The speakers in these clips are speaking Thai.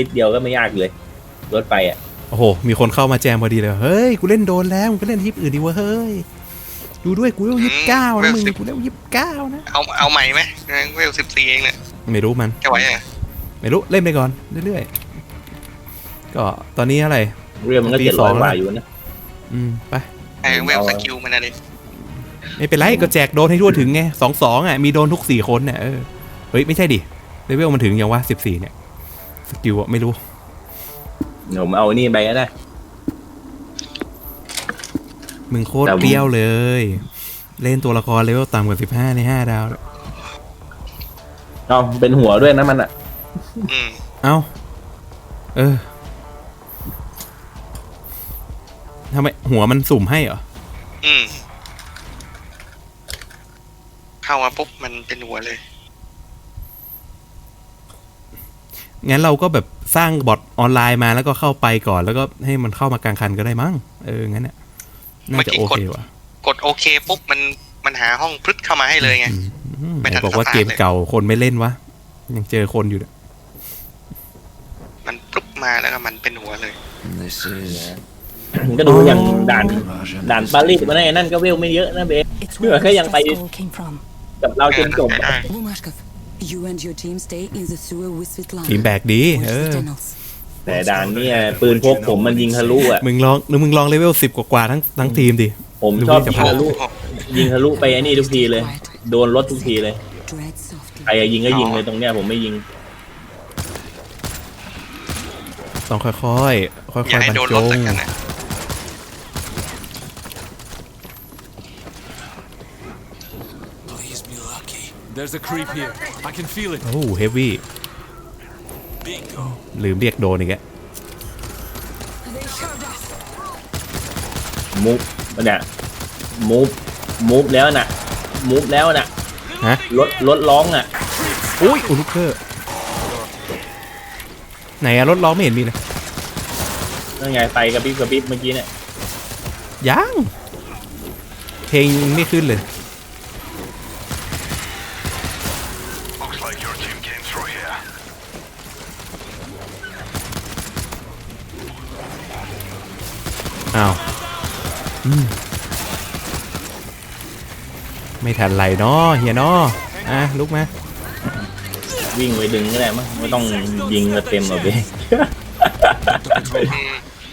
นิดเดียวก็ไม่ยากเลย รถไฟอะ โอ้โห มีคนเข้ามาแจมพอดีเลย เฮ้ย กูเล่นโดนแล้ว มึงก็เล่นทิปอื่นดีวะเฮ้ย ดูด้วยกูเล่นยิบเก้านะมึง กูเล่นยิบเก้านะ เอาเอาใหม่ไหมเวลสิบสี่เองเนี่ย ไม่รู้มันจะไหวอะไม่รู้ เล่นไปก่อน เรื่อยๆ ก็ตอนนี้อะไร เรื่องมันก็ปีเจ็ดสร้อองยกว่าอยู่นะ อืม ไปไอ้เวลสกิลมันนะดิไม่เป็นไร ก็แจกโดนให้ทั่วถึงไงสองสองอะ มีโดนทุกสี่คนเนี่ยเออ เฮ้ย ไม่ใช่ดิ เลเวลมันถึงยังว่าสิบสี่เนี่ย สกิลอะไม่รู้ เดี๋ยวผมเอานี่ไปก็ได้ มึงโคตรแต่เปรี้ยวเลย เล่นตัวละครเลเวลต่ำกว่าสิบห้าในห้าดาว เอาเป็นหัวด้วยนะมันอะ อืมเอ้า เออทำไมหัวมันสุ่มให้เหรอ อืมเข้ามาปุ๊บมันเป็นหัวเลย งั้นเราก็แบบสร้างบอทออนไลน์มาแล้วก็เข้าไปก่อน แล้วก็ให้มันเข้ามากลางคันก็ได้มั้งเอองั้นเนี่ยน่าจะเมื่โออกี้กดเคว่ะกดโอเคปุ๊บมันมันหาห้องพลึดเข้ามาให้เลยไงอืมไม่ทันบอกว่าสตาร์ทเกมเลยเก่าคนไม่เล่นวะยังเจอคนอยู่เนี่ยมันปุ๊บมาแล้วก็มันเป็นหัวเลย This is ก็ดูอย่างด่านด่านปารีสมาได้นั่นก็เวลไม่เยอะนะเบส It's Chưa, where cái the dàn tay đi. goal came from. กับเราจนจบได้ Bumashkov, you and your team stay in the sewer with Svetlana. ทีมแบกดีเอ Watch อ the tunnels. แต่ด่านเนี่ยปืนพกผมมันยิงทะลุอะ มึงลองหรือมึงลองเลเวลสิบกว่าๆทั้งทั้งทีมดิ ผมดูชอบจะยิงพลาดทะลุ ยิงทะลุไปไอ้นี่ทุกทีเลย โดนรถทุกทีเลย Tread softly. ใครอะยิงก็ยิงเลยตรงเนี้ยผมไม่ยิง ต้องค่อยๆ ค่อยอย่าๆบรให้รโดนจรถงแล้วกันนะ There's a creep here. I can feel it. โอ้เฮฟวี่ Bingo. ลืมเรียกโดนอีกแล้วมูฟเนี่ยมูฟมูฟแล้วน่ะมูฟแล้วน่ะฮะรถรถร้องอะอุ้ยอุลุกเกอร์ไหนอะรถล้อไม่เห็นมีเลยนั่นไงไฟกระพริบกระพริบเมื่อกี้เนี่ยยังเพลงไม่ขึ้นเลย like your team came through here. อ้าวอืมไม่ทันไรเนาะเฮียเนาะอะลุกมา วิ่งไปดึงก็ได้มั้งไม่ต้องยิงเต็มหรอกเบอืม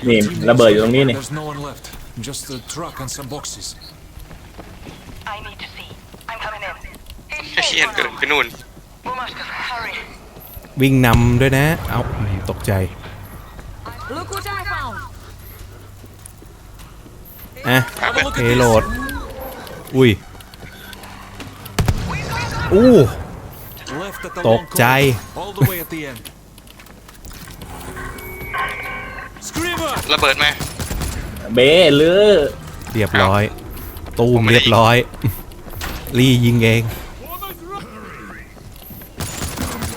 นี่ระเบิดอยู่ตรงนี้นี่ There's no one left. Just a truck and some boxes. I need to see. I'm coming in. ไอ้เชี่ยเกินไปนู่น Bumashkov, hurry. วิ่งนำด้วยนะ เอาตกใจ Look what I found. อะเพโหลด อุ้ย อู้ Left at the ต long กใจ corridor, all the way at the end. Screamer! ระเบิดมาเบหรือเรียบร้อย ตูมเรียบร้อย รียิงเอง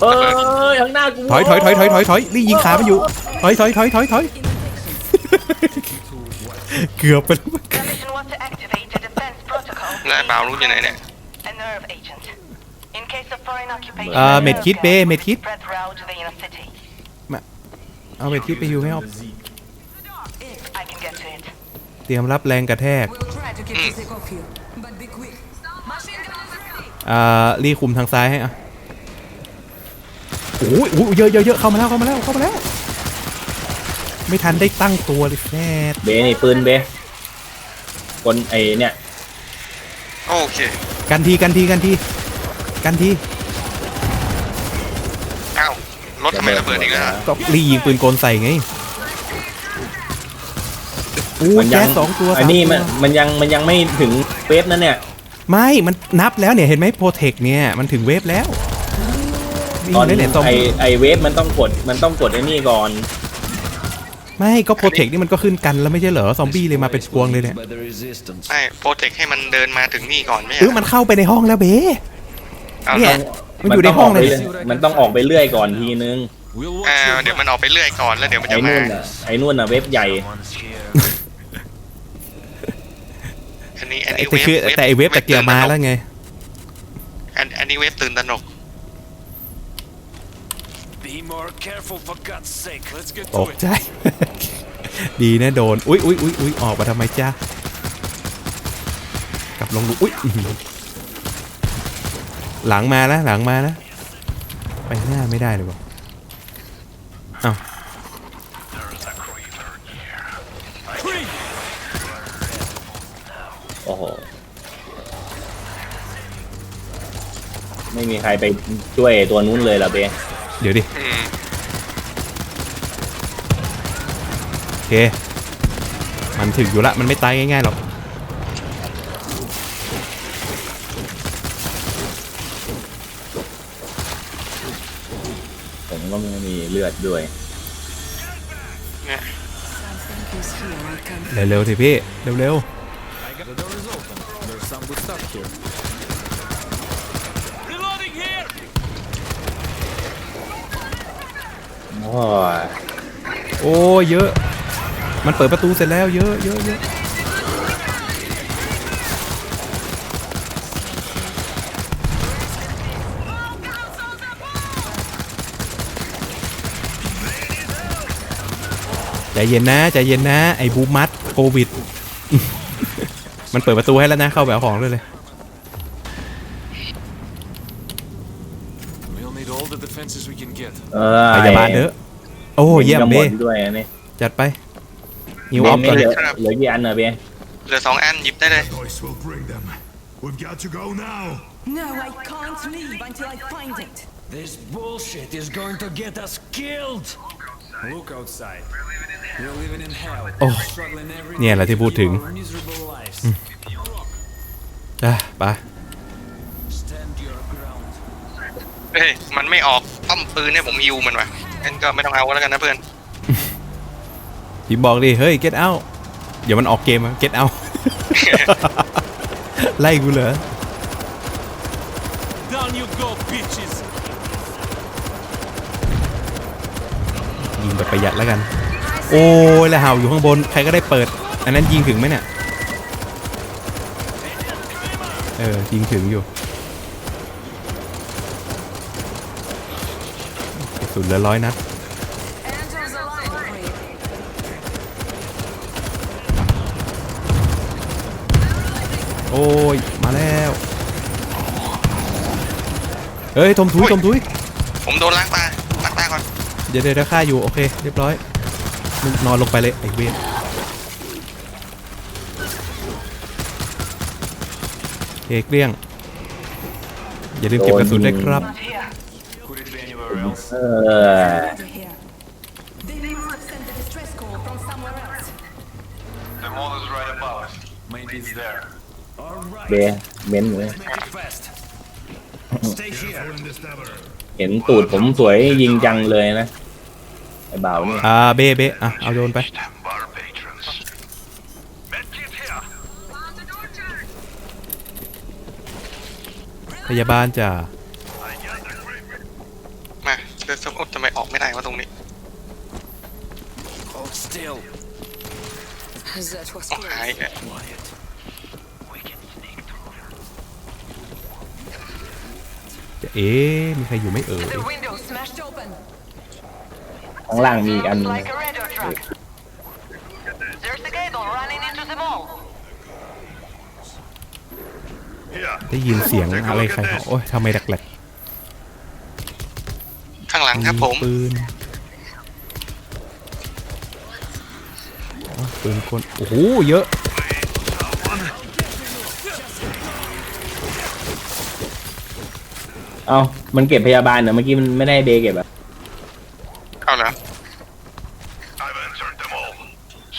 เอ้ยข้างหน้ากูถอยถอยถอยถอยถอยถอยรียิงขามันอยู่ ถอยถอยถอยถอยถอยเกือบไปแล้ว The mission was to activate the defense protocol. แล้วไอ้บาวรู้อยู่ไหนเนี่ย A nerve agent. In case of foreign occupation, เอ่อ the เม็ด nerve คิด gas เบ้เม็ดคิด spread throughout the inner city. เอาไปที่ไปอยู่ไม่เอา I can get to it. เตรียมรับแรงกระแทก We'll try to keep Zizek off here, but be quick. Machine gun on the street. อ่ารีคุมทางซ้ายให้อะ โอ้ยโอ้ยเยอะเยอะเยอะเข้ามาแล้วเข้ามาแล้วเข้ามาแล้ว ไม่ทันได้ตั้งตัวเลยแฟดเบนี่ปืนเบคนไอเนี่ยโอเคกันทีกันทีกันทีกันทีอ้าวรถทำไมระเบิดอีกแล้วก็รียิงปืนกลใส่ไงอู้มันยัแก๊สสองตัวอันนี้มันสามตัวมันยังมันยังไม่ถึงเวฟนั่นเนี่ย ไม่มันนับแล้วเนี่ยเห็นไหมโปรเทคเนี่ยมันถึงเวฟแล้ววิ่ง ตอนได้เนี่ยซอมไอไอเวฟมันต้องกดมันต้องกดไอ้นี่ก่อน ไม่ก็โปรเทคนี่มันก็ขึ้นกันแล้วไม่ใช่เหรอซอมบี้เลยมาเป็นพวงเลยเนี่ย By the resistance. ไม่โปรเทคให้มันเดินมาถึงนี่ก่อนไม่เออใช่มันเข้าไปในห้องแล้วเบ้เอาเนี่เหรยอมันอยู่ในห้องเลยมันต้กไปมันต้องออกไปเรื่อยก่อนทีนึง We'll watch อ่า your เดี๋ยวมัน back. ออกไปเรื่อยก่อนแล้วเดี๋ยวมันไอ้จะมานู่นอะไอ้นู่นอะเว็บใหญ่ One's here. อันนี้อันแต่นี้เวฟคือแต่ไอเวฟตะเกียบมาแล้วไงอันอันนี้เวฟตื่นตระหนก Be Be more careful for God's sake. Let's get ต to ก it. ใจ ดีนะโดน อุ๊ยอุ๊ยอุ๊ยอุ๊ยออกมาทำไมจ้ากลับลงดูอุ๊ยอื้อหือหลังมานะหลังมานะ ไปหน้าไม่ได้เลยวะเอ้า Creep! โอ้โห ไม่มีใครไปช่วยตัวนู้นเลยเหรอเบ เดี๋ยวดิอืมโอเค มันถึงอยู่ละ มันไม่ตายง่ายๆหรอก ผมก็ไม่มีเลือดด้วยเนี่ย Something is here. I can เร็วๆสิพี่ เร็ว The door is open. There's some good stuff here. Reloading here! โอ้ยโอ้เยอะ มันเปิดประตูเสร็จแล้วเยอะเยอะเยอะใจเย็นนะใจเย็นนะ ไอ้บูมัดโควิด มันเปิดประตูให้แล้วนะ เข้าไปเอาของเลยเลย We'll need all the defenses we can get. เออพยาบาลเด้อโอ้เยี่ยมกระเบหดด้วยอันนี่จัดไปนิวเบออฟไม่ก่อนเหลือเหลือกี่อันเหรอเบเหลือสองอันหยิบได้เลย Voice will bring them. We've got to go now. No, I can't leave until I find it. This bullshit is going to get us killed! Look outside. We're living in hell. Oh. Struggling every เนี่ยแหละที่พูดถึง our miserable lives. จ้ะไป Stand your ground. เฮ้ยมันไม่ออก ป้อมปืนเนี่ยผมยิวมันว่ะงั้นก็ไม่ต้องเอาแล้วกันนะเพื่อนพิมพ์บอกดิ เฮ้ย get out เดี๋ยวมันออกเกมอะ get out ไล่กูเหรอ Down you go, bitches! ยิงแบบประหยัดแล้วกัน โอ้ยแล้วเห่าอยู่ข้างบน ใครก็ได้เปิด อันนั้นยิงถึงไหมเนี่ย เออ ยิงถึงอยู่กระ สุนเหลือร้อยนัด Enter the library. โอ้ย มาแล้ว เฮ้ยทมทุยทมทุยผมโดนล้างตาล้างตาก่อน เดี๋ยวเดี๋ยวเดี๋ยวฆ่าอยู่ โอเค เรียบร้อยมึงนอนลงไปเลย ไอ้เวรเอกเลี้ยง อย่าลืมเก็บกระสุนด้วยครับ Not here. Could it be anywhere else? เออ They're here. They must have sent the distress call from somewhere else. The mall is right above us. Maybe it's there. เบเม้นเลย Make it fast. Stay here. in this tower. เห็นตูดผมสวยยิงจังเลยนะ ไอ้บ่าวนี่อ่าเบ้เบ้อะเอาโยนไป Bar patrons. Medkit here. พยาบาลจ้ะมาเดือดสมอดทำ ไมออกไม่ได้วะตรงนี้ Hold still. That was ต้องหาย close. แก Quiet. จะเอ๊ะมีใครอยู่ไหม่เอ่ย The window smashed Smashed open. ข้างล่างมีอีกอันหนึง like a radar truck. There's a cable running into the mall. Here. ได้ยินเสียงอะไรใครเขาโอ้ยทำไมแหลกข้า งหลังๆครับผม ปืนอ๋อปืนคนโอ้โหเยอะเอ้ามันเก็บพยาบาลเหรอเมื่อกี้มันไม่ได้เบเก็บอะเอาเหรอ I've entered the mall.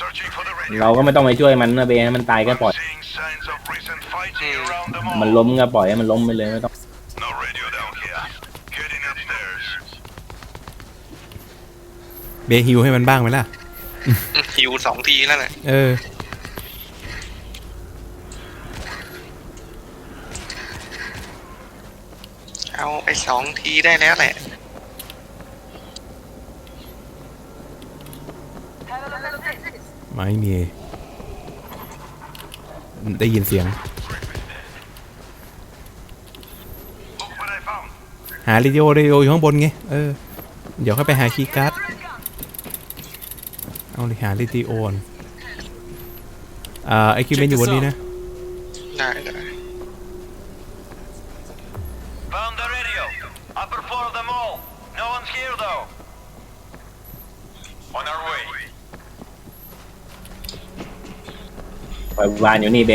Searching for the radio. เราก็ไม่ต้องไปช่วยมันนะเบให้มันตายก็ปล่อย Seeing signs of recent fighting around the มัน mall. ล้มก็ปล่อยให้มันล้มไปเลยไม่ต้อง เบฮิวให้มันบ้างไหมล่ะหิวสองทีแล้วแหละเออ เอาไปสองทีได้แล้วแหละ ไม่มี ได้ยินเสียง Look what I found. หาเรดิโอเรดิโออยู่ข้างบนไง เออ เดี๋ยวค่อยไปหาคีย์การ์ด เอาเลยหาลิติโอนอ่าไอคิวเมนอยู่บนนี้นะ ได้ได้ Found the radio. Upper floor of the mall. No one's here though. On our way. ปล่อยวานอยู่นี่เบ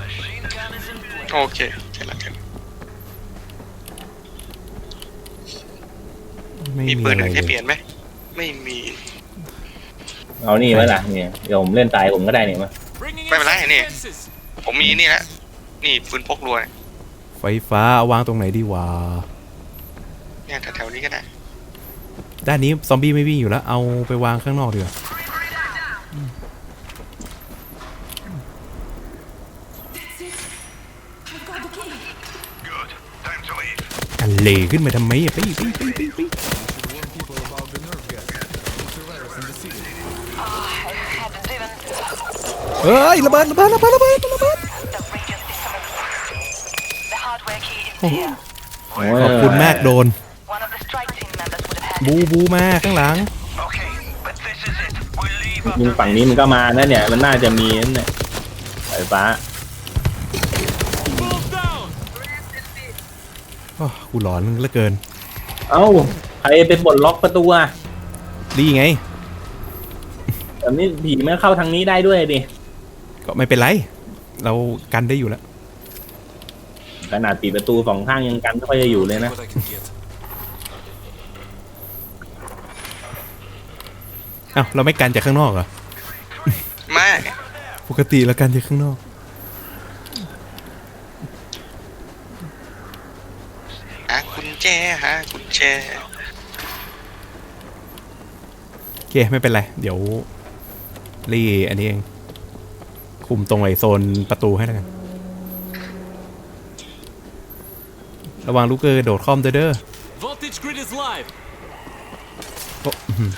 Machine gun is in place. โอเคเสร็จแล้วเสร็จแล้วไม่มีมีปืนอะหไรนึ่งให้เลเปลี่ยยนไหม ไม่มี เอานี่ไว้ล่ะเนี่ยเดี๋ยวผมเล่นตายผมก็ได้เนี่ยมา Bringing Wait, in wait, some นี่ defenses. ผมมีนี่แหละนี่ปืนพกรัวเนี่ยไฟฟ้าเอาวางตรงไหนดีวะ เนี่ยแถวๆนี้ก็ได้ด้านนี้ซอมบี้ไม่วิ่งอยู่แล้ว เอาไปวางข้างนอกดีกว่า Good. Time to leave. อันเหลขึ้นมาทำไมอะไปไปไปไปไป เอ้ยระเบิดระเบิดระเบิดระเบิดระเบิด the radio system. The hardware key is Oh. here. โอ้ยขอบคุณมากโดน One of the strike team members would have had บูบูมาข้างหลัง Okay, but this is it. We'll leave ยิง after ฝั่งนี้มันก็มานะเนี่ย มันน่าจะมีนั่นเนี่ยไฟฟ้า Move down. โอ้กูหลอนเหลือเกิน เอ้าใครไปปลดล็อกประตูอะดีไงแบบนี้ผีไม่เข้าทางนี้ได้ด้วยดิ ก็ไม่เป็นไร เรากันได้อยู่แล้ว ขนาดปิดประตูสองข้างยังกันไม่ค่อยจะอยู่เลยนะ What I can get. อ้าวเราไม่กันจากข้างนอกเหรอ ไม่ปกติเรากันจากข้างนอก หากุญแจหากุญแจโอเค ไม่เป็นไร เดี๋ยวรีอันนี้เอง คุมตรงไอโซนประตูให้แล้วกัน ระวังลูกเกอร์โดดคอมเด้อเด้อ Voltage grid is live. โอ้อื้อหือ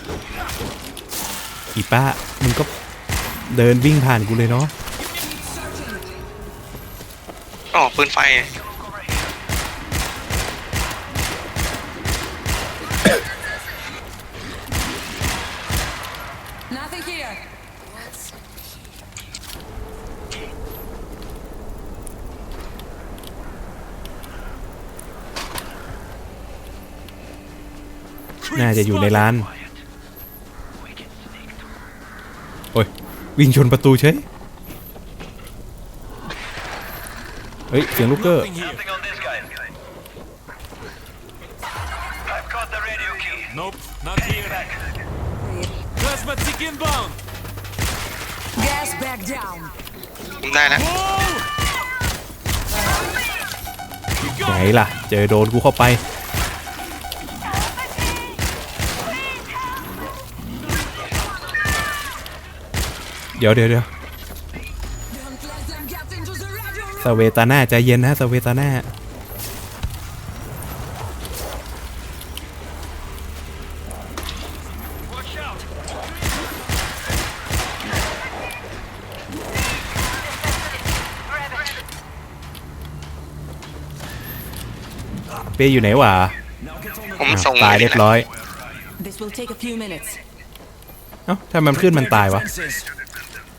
อีป้า มึงก็เดินวิ่งผ่านกูเลยเนาะอ๋อปืนไฟ Nothing here. น่า จะอยู่ในร้านโอ้ยวิ่งชนประตูเฉยเฮ้ยเสียงลูกเกอร์ Nothing here. Nothing on this guy. I've got the radio key. Nope, not here. Plasma tick inbound. Gas back down. ผมได้แล้ว Whoa! You ไหน got it. ล่ะ เจอโดนกูเข้าไป เดี๋ยวเดี๋ยวเดี๋ยว Don't let them get into the radio สเวตาน่าใจเย็นนะสเวตาน่า Watch out. เป้อยู่ไหนวะผมอ้าวส่งตายเรียบร้อย This will take a few minutes. เอ้าถ้ามันขึ้นมันตายวะ Defenses.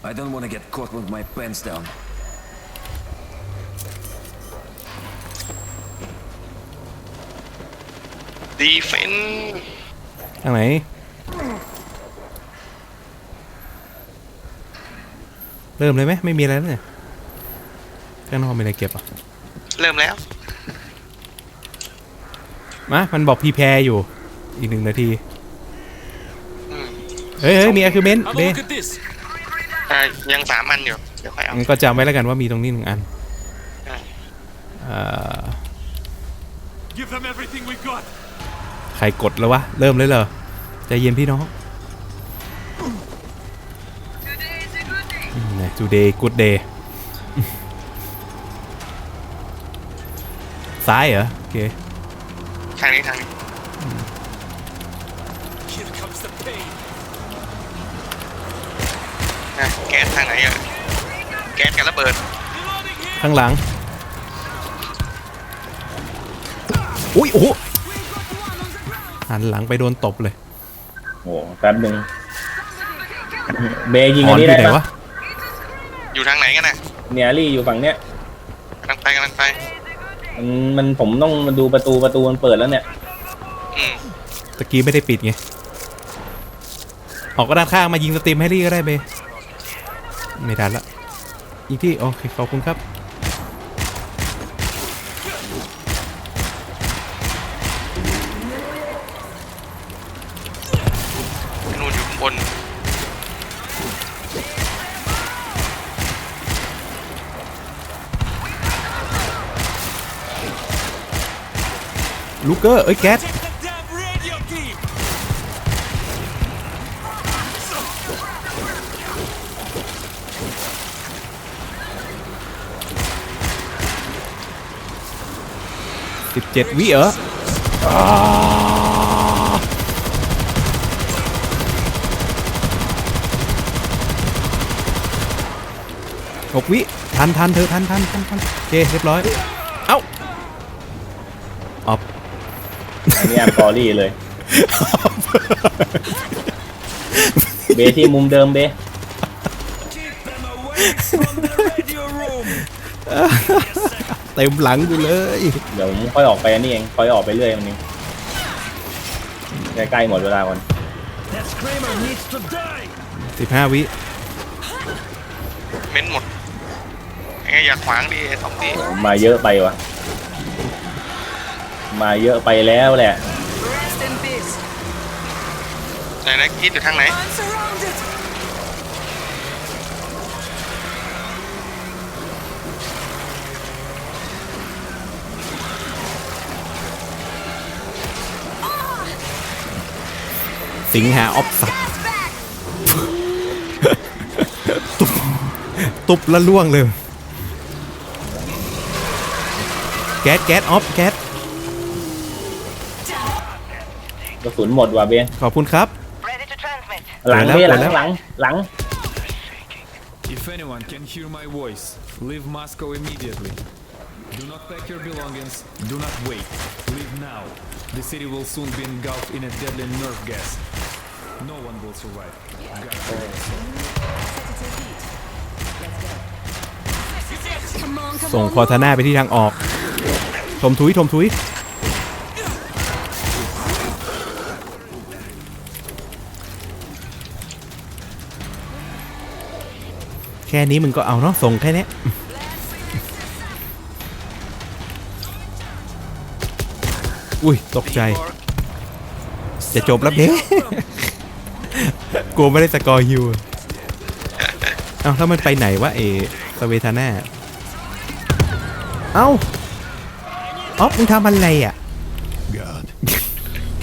I don't want to get caught with my pants down. ดีเฟนทางไหน เริ่มเลยไหมไม่มีอะไรแล้วเนี่ยข้างนอกมีอะไรเก็บอะ เริ่มแล้ว มา มันบอกพีแพรอยู่ อีกหนึ่งนาทีอืมเฮ้ยเฮ้ยมีอาร์คิวเมนต์ Have เบ a look at this. อะยังสามอันอยู่เดี๋ยวค่อยเอางั้นก็จำไว้แล้วกันว่ามีตรงนี้หนึ่งอันอะเอ่อ Give them everything we got. ใครกดแล้ววะ เริ่มเลยเหรอใจเย็นพี่น้อง today good day ซ้ายเหรอ โอเค ทางนี้ทางนี้ Here comes the pain. นะแก๊สทางไหนอะแก๊สกับระเบิด Reloading here. ข้างหลัง อุ้ยโอ้โหหันหลังไปโดนตบเลยโอ้แป๊บหนึ่งเบย์ยิงออัอนนนี้อยู่ได้ไหนปะวะ อยู่ทางไหนกันน่ะเนี่ยรี่อยู่ฝั่งเนี้ยกำลังไปกำลังไปมันมันผมต้องมาดูประตูประตูมันเปิดแล้วเนี่ยอืมตะกี้ไม่ได้ปิดไง ออกก็ด้านข้างมายิงสตรีมให้รี่ก็ได้เบ ไม่ทันละ อีกที่ โอเค ขอบคุณครับ นู่นอยู่ข้างบน ลูกเกอร์ เอ้ย แก๊ส สิบเจ็ดวิเหรออ่าหกวิทันทันเธอทันทันทันทันโอเคเรียบร้อย เอ้าออฟอันนี้อันกอรี่เลย เบย์ที่มุมเดิมเบ เต็มหลังกูเลยเดี๋ยวผมค่อยออกไปอันนี้เองค่อยออกไปเรื่อยวันนี้ใกล้ๆหมดเวลาก่อน That screamer needs to die. สิบห้าวิเม้นหมดยังไงอย่าขวางดิไอ้สองทีมาเยอะไปวะมาเยอะไปแล้วแหละ Rest in peace. ไหนนะคิดอยู่ทางไหน I'm surrounded. สิงหาออฟสัตตุบตุบแล้วล่วงเลย แก๊สแก๊สออฟแก๊สกระสุนหมดว่ะเบย์ขอบคุณครับ Ready to transmit. หลังเปิเบดย์แล้วหลังเปิดแล้วหลังหลัง If anyone can hear my voice, leave Moscow immediately. Do not pack your belongings. Do not wait. Leave now. The city will soon be engulfed in a deadly nerve gas. No one will survive. God bless. go. ส่งคอร์ทาน่าไปที่ทางออกทมทุยทมทุยแค่นี้มึงก็เอาเนาะส่งแค่นี้ อุ้ยตกใจ จะจบแล้วเด้กลัวไม่ได้สกอร์ฮิวอะเอ้าแล้วมันไปไหนวะเอสเวทาน่าเอ้าอ๊อฟมึงทำอะไรอะ God.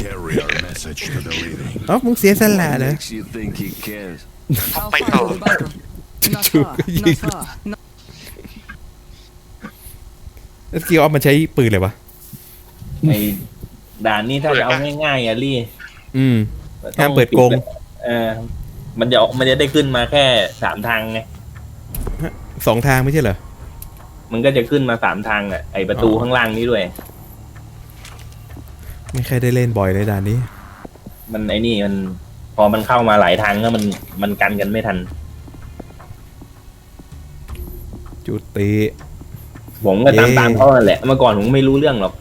Carry our message to the living. อ๊อฟมึงเสียสละเหรอ Makes you think he cares. How Bye, far Tom. is the battle? Not Chụp far, cái gì not cơ? far. Not แล้วสกิลออฟมันใช้ปืนเลยวะ ไอ้ด่านนี้ถ้าจะเอาง่ายๆอะรี่อืมห้ามเปิดโกง เออ มันจะออกมันจะได้ขึ้นมาแค่สามทางไงสองทางไม่ใช่เหรอ มันก็จะขึ้นมาสามทางอะไอประตูอ๋อข้างล่างนี้ด้วย ไม่เคยได้เล่นบ่อยเลยด่านนี้ มันไอ้นี่มันพอมันเข้ามาหลายทางก็มันมันกันกันไม่ทัน จุติผมก็ตามเย้ตามเขานั่นแหละ เมื่อก่อนผมไม่รู้เรื่องหรอก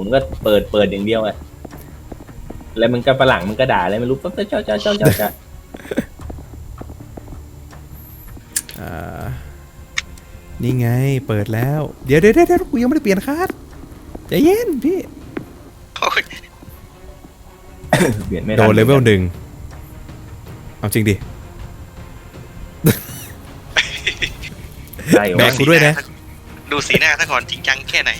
ผมก็เปิดเปิดอย่างเดียวอะแล้วมันก็ฝรั่งมันก็ด่าอะไรไม่รู้ปั๊บเจ้าเจ้าเจ้าเจ้าเจ้าอ่านี่ไงเปิดแล้ว เดี๋ยวเดี๋ยวเดี๋ยวกูยังไม่ได้เปลี่ยนคาร์ดใจเย็นพี่ โอ้ยเปลี่ยนไม่ทัโดนเลเวลหนึ่งเอาจริงดิใช่แบกกูด้วยนะ ดูสีหน้าซะก่อนจริงจังแค่ไหน